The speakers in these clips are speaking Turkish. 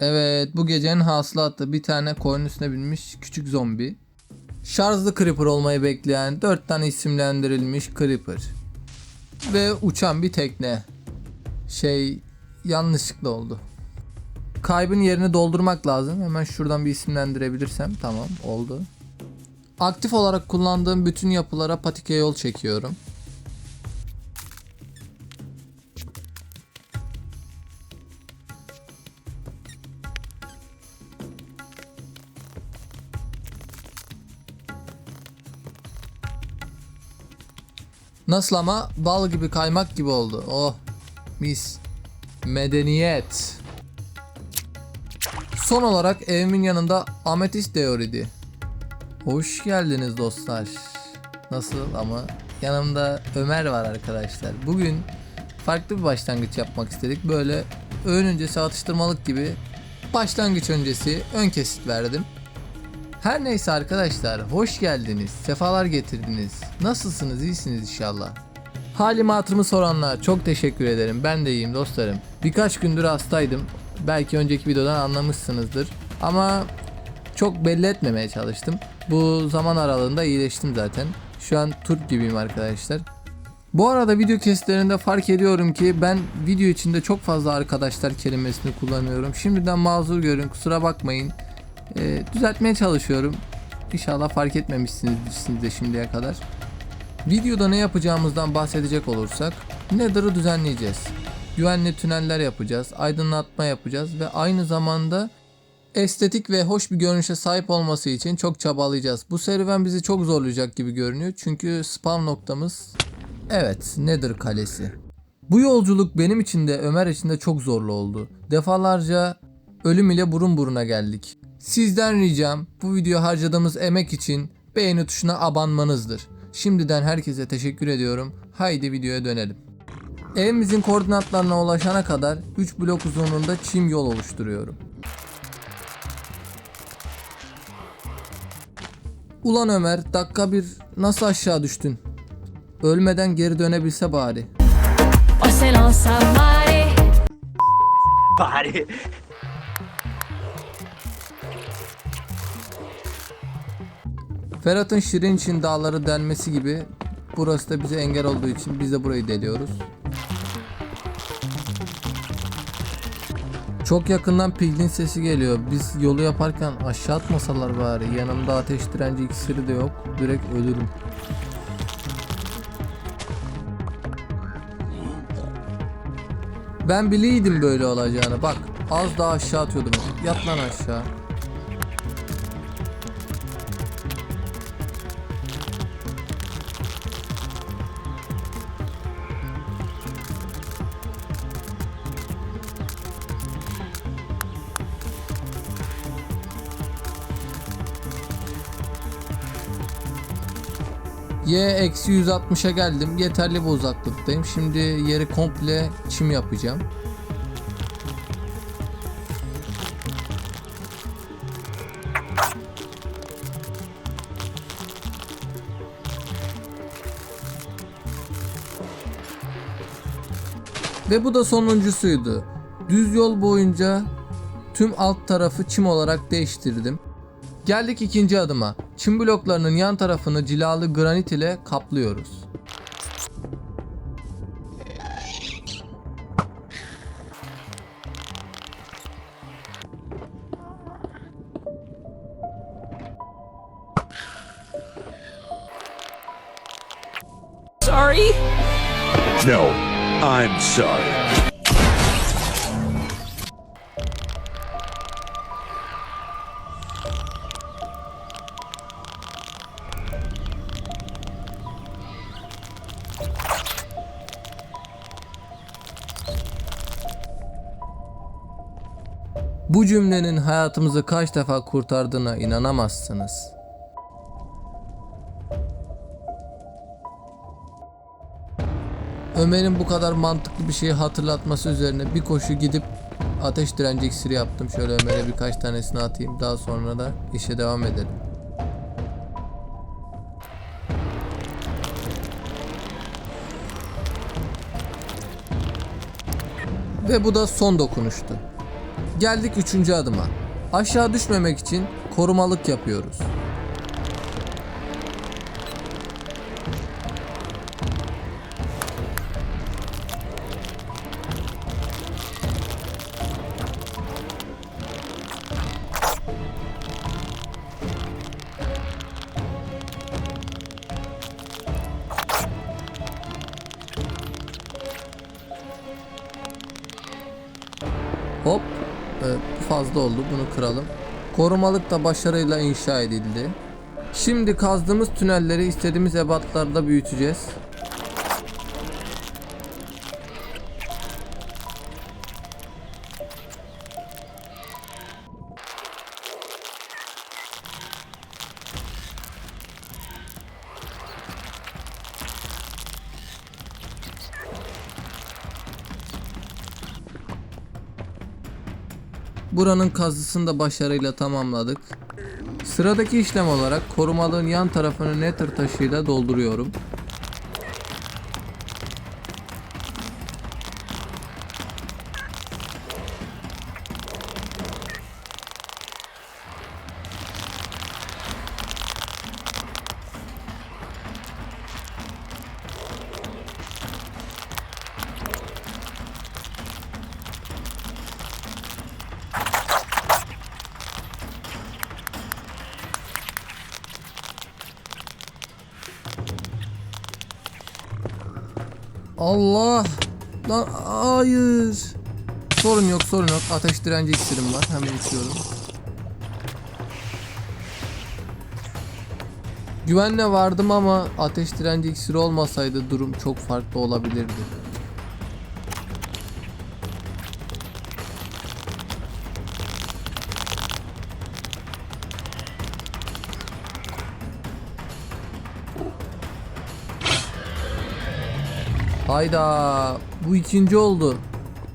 Evet bu gecenin hasılatı bir tane koyun üstüne binmiş küçük zombi. Şarjlı Creeper olmayı bekleyen 4 tane isimlendirilmiş Creeper. Ve uçan bir tekne. Şey yanlışlıkla oldu. Kaybın yerini doldurmak lazım. Hemen şuradan bir isimlendirebilirsem tamam oldu. Aktif olarak kullandığım bütün yapılara patike yol çekiyorum. Nasıl ama bal gibi kaymak gibi oldu. Oh mis. Medeniyet. Son olarak evimin yanında ametist deoridi. Hoş geldiniz dostlar. Nasıl ama yanımda Ömer var arkadaşlar. Bugün farklı bir başlangıç yapmak istedik. Böyle öğün öncesi atıştırmalık gibi başlangıç öncesi ön kesit verdim. Her neyse arkadaşlar hoş geldiniz. Sefalar getirdiniz. Nasılsınız? İyisiniz inşallah. Halimi hatırımı soranlar çok teşekkür ederim. Ben de iyiyim dostlarım. Birkaç gündür hastaydım. Belki önceki videodan anlamışsınızdır. Ama çok belli etmemeye çalıştım. Bu zaman aralığında iyileştim zaten. Şu an Türk gibiyim arkadaşlar. Bu arada video kesitlerinde fark ediyorum ki ben video içinde çok fazla arkadaşlar kelimesini kullanıyorum. Şimdiden mazur görün kusura bakmayın. Ee, düzeltmeye çalışıyorum. İnşallah fark etmemişsinizdir de şimdiye kadar. Videoda ne yapacağımızdan bahsedecek olursak Nether'ı düzenleyeceğiz. Güvenli tüneller yapacağız, aydınlatma yapacağız ve aynı zamanda estetik ve hoş bir görünüşe sahip olması için çok çabalayacağız. Bu serüven bizi çok zorlayacak gibi görünüyor çünkü spawn noktamız evet Nether kalesi. Bu yolculuk benim için de Ömer için de çok zorlu oldu. Defalarca ölüm ile burun buruna geldik. Sizden ricam bu video harcadığımız emek için beğeni tuşuna abanmanızdır. Şimdiden herkese teşekkür ediyorum. Haydi videoya dönelim. Evimizin koordinatlarına ulaşana kadar 3 blok uzunluğunda çim yol oluşturuyorum. Ulan Ömer dakika bir nasıl aşağı düştün? Ölmeden geri dönebilse bari. O se non sa mare Bari. Ferhat'ın Şirin için dağları delmesi gibi burası da bize engel olduğu için biz de burayı deliyoruz. Çok yakından piglin sesi geliyor. Biz yolu yaparken aşağı atmasalar bari. Yanımda ateş direnci iksiri de yok. Direkt ölürüm. Ben biliydim böyle olacağını. Bak az daha aşağı atıyordum. Yat lan aşağı. Y eksi 160'a geldim. Yeterli bir uzaklıktayım. Şimdi yeri komple çim yapacağım. Ve bu da sonuncusuydu. Düz yol boyunca tüm alt tarafı çim olarak değiştirdim. Geldik ikinci adıma. Çim bloklarının yan tarafını cilalı granit ile kaplıyoruz. Sorry No, I'm sorry. Bu cümlenin hayatımızı kaç defa kurtardığına inanamazsınız. Ömer'in bu kadar mantıklı bir şeyi hatırlatması üzerine bir koşu gidip ateş direnci iksiri yaptım. Şöyle Ömer'e birkaç tanesini atayım. Daha sonra da işe devam edelim. Ve bu da son dokunuştu. Geldik üçüncü adıma. Aşağı düşmemek için korumalık yapıyoruz. Fazla oldu. Bunu kıralım. Korumalık da başarıyla inşa edildi. Şimdi kazdığımız tünelleri istediğimiz ebatlarda büyüteceğiz. Buranın kazısını da başarıyla tamamladık. Sıradaki işlem olarak korumalığın yan tarafını nether taşıyla dolduruyorum. Allah! Lan hayır! Sorun yok sorun yok. Ateş direnci iksirim var. Hemen içiyorum. Güvenle vardım ama ateş direnci iksiri olmasaydı durum çok farklı olabilirdi. Hayda bu ikinci oldu.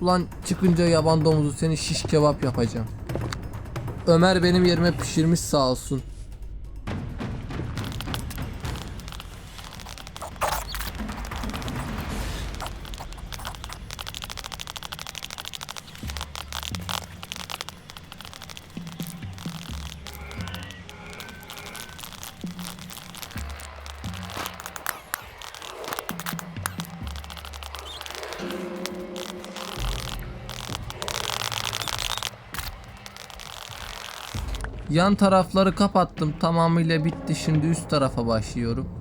Ulan çıkınca yaban domuzu seni şiş kebap yapacağım. Ömer benim yerime pişirmiş sağ olsun. Yan tarafları kapattım tamamıyla bitti şimdi üst tarafa başlıyorum.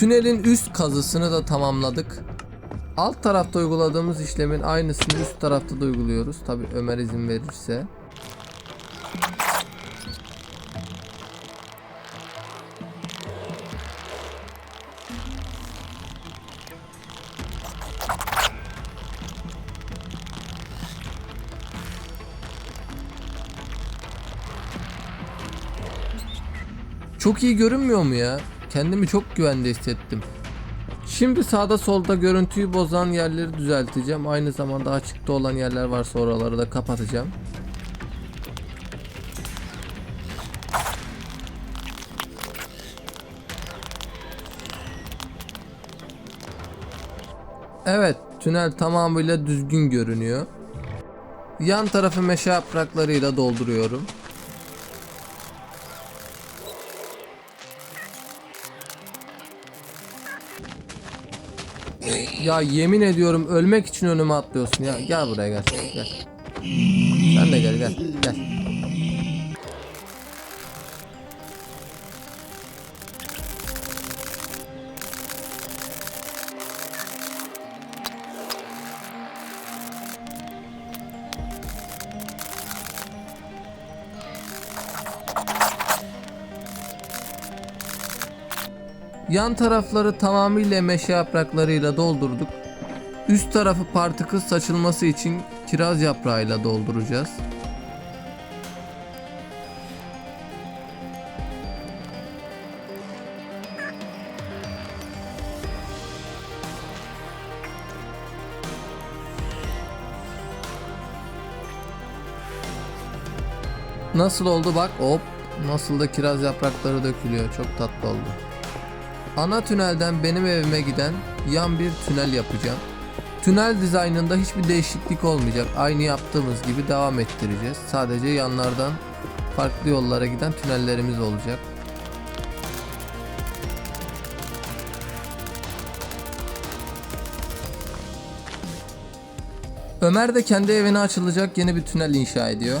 Tünelin üst kazısını da tamamladık. Alt tarafta uyguladığımız işlemin aynısını üst tarafta da uyguluyoruz. Tabi Ömer izin verirse. Çok iyi görünmüyor mu ya? Kendimi çok güvende hissettim. Şimdi sağda solda görüntüyü bozan yerleri düzelteceğim. Aynı zamanda açıkta olan yerler varsa oraları da kapatacağım. Evet, tünel tamamıyla düzgün görünüyor. Yan tarafı meşe yapraklarıyla dolduruyorum. Ya yemin ediyorum ölmek için önüme atlıyorsun ya. Gel buraya gel. Gel. Sen de gel gel. Gel. Yan tarafları tamamıyla meşe yapraklarıyla doldurduk. Üst tarafı partikül saçılması için kiraz yaprağıyla dolduracağız. Nasıl oldu bak hop nasıl da kiraz yaprakları dökülüyor çok tatlı oldu. Ana tünelden benim evime giden yan bir tünel yapacağım. Tünel dizaynında hiçbir değişiklik olmayacak. Aynı yaptığımız gibi devam ettireceğiz. Sadece yanlardan farklı yollara giden tünellerimiz olacak. Ömer de kendi evine açılacak yeni bir tünel inşa ediyor.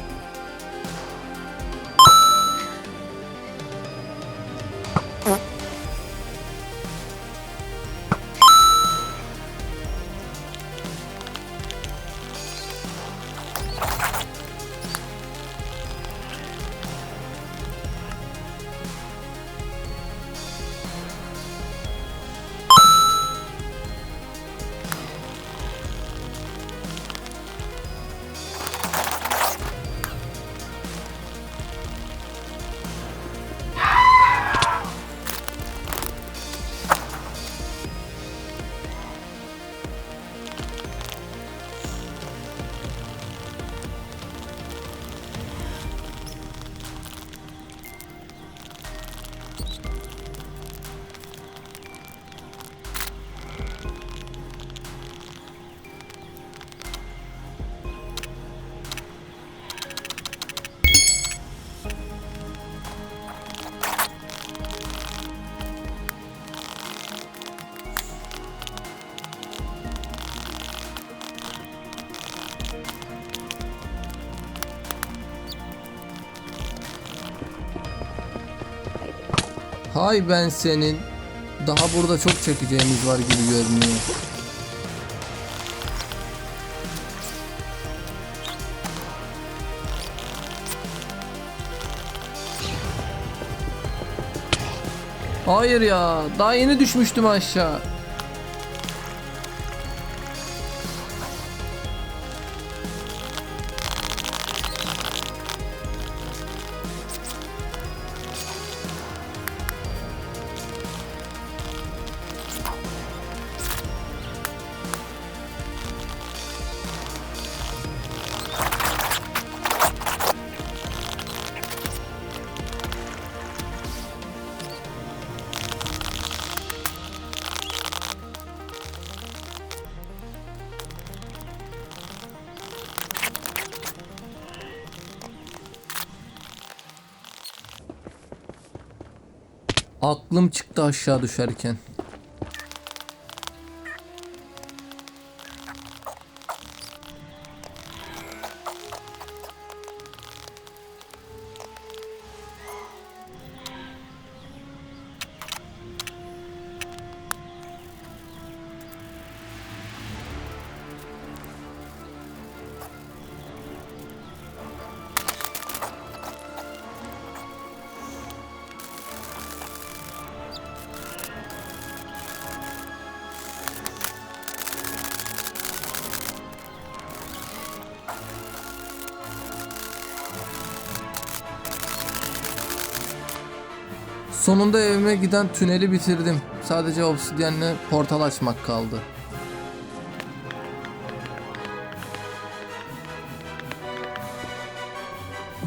Hay ben senin. Daha burada çok çekeceğimiz var gibi görünüyor. Hayır ya, daha yeni düşmüştüm aşağı. Aklım çıktı aşağı düşerken. Sonunda evime giden tüneli bitirdim. Sadece obsidyenle portal açmak kaldı.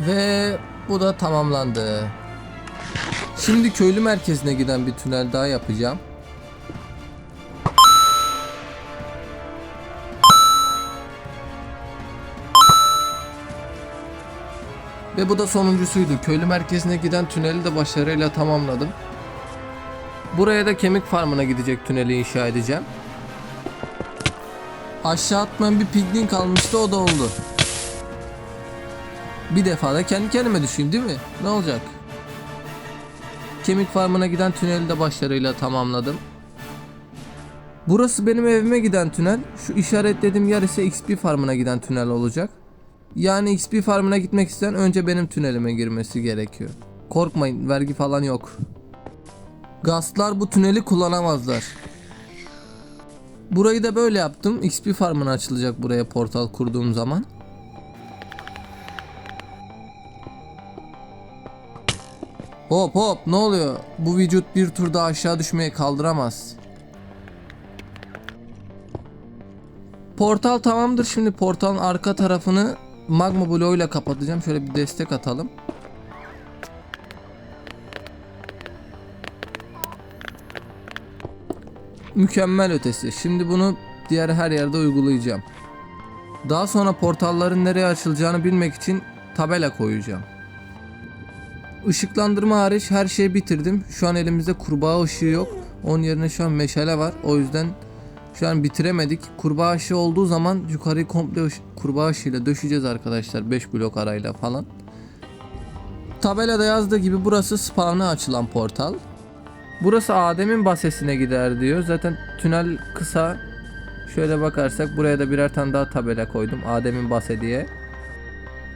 Ve bu da tamamlandı. Şimdi köylü merkezine giden bir tünel daha yapacağım. Ve bu da sonuncusuydu. Köylü merkezine giden tüneli de başarıyla tamamladım. Buraya da kemik farmına gidecek tüneli inşa edeceğim. Aşağı atmayan bir pigmin kalmıştı o da oldu. Bir defa da kendi kendime düşeyim değil mi? Ne olacak? Kemik farmına giden tüneli de başarıyla tamamladım. Burası benim evime giden tünel. Şu işaretlediğim yer ise XP farmına giden tünel olacak. Yani XP farmına gitmek isteyen önce benim tünelime girmesi gerekiyor. Korkmayın vergi falan yok. Gastlar bu tüneli kullanamazlar. Burayı da böyle yaptım. XP farmına açılacak buraya portal kurduğum zaman. Hop hop ne oluyor? Bu vücut bir tur daha aşağı düşmeye kaldıramaz. Portal tamamdır. Şimdi portalın arka tarafını magma bloğuyla kapatacağım. Şöyle bir destek atalım. Mükemmel ötesi. Şimdi bunu diğer her yerde uygulayacağım. Daha sonra portalların nereye açılacağını bilmek için tabela koyacağım. Işıklandırma hariç her şeyi bitirdim. Şu an elimizde kurbağa ışığı yok. Onun yerine şu an meşale var. O yüzden şu an bitiremedik. Kurbağa ışığı olduğu zaman yukarıyı komple kurbağa ışığıyla döşeceğiz arkadaşlar. 5 blok arayla falan. Tabelada yazdığı gibi burası spawn'a açılan portal. Burası Adem'in basesine gider diyor. Zaten tünel kısa. Şöyle bakarsak buraya da birer tane daha tabela koydum. Adem'in base diye.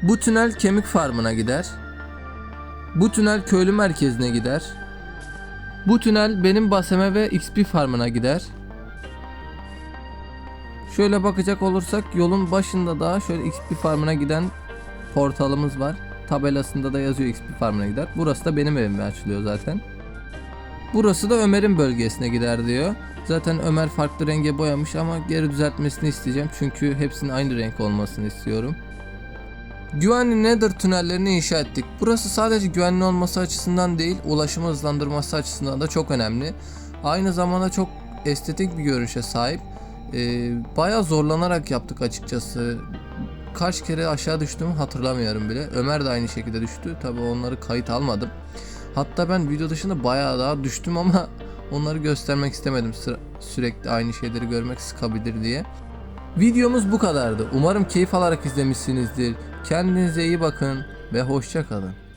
Bu tünel kemik farmına gider. Bu tünel köylü merkezine gider. Bu tünel benim baseme ve XP farmına gider. Şöyle bakacak olursak yolun başında da şöyle XP farmına giden portalımız var. Tabelasında da yazıyor XP farmına gider. Burası da benim evime açılıyor zaten. Burası da Ömer'in bölgesine gider diyor. Zaten Ömer farklı renge boyamış ama geri düzeltmesini isteyeceğim. Çünkü hepsinin aynı renk olmasını istiyorum. Güvenli Nether tünellerini inşa ettik. Burası sadece güvenli olması açısından değil, ulaşımı hızlandırması açısından da çok önemli. Aynı zamanda çok estetik bir görünüşe sahip. Ee, bayağı zorlanarak yaptık açıkçası. Kaç kere aşağı düştüğümü hatırlamıyorum bile. Ömer de aynı şekilde düştü. Tabi onları kayıt almadım. Hatta ben video dışında bayağı daha düştüm ama onları göstermek istemedim. Sıra- sürekli aynı şeyleri görmek sıkabilir diye. Videomuz bu kadardı. Umarım keyif alarak izlemişsinizdir. Kendinize iyi bakın ve hoşça kalın.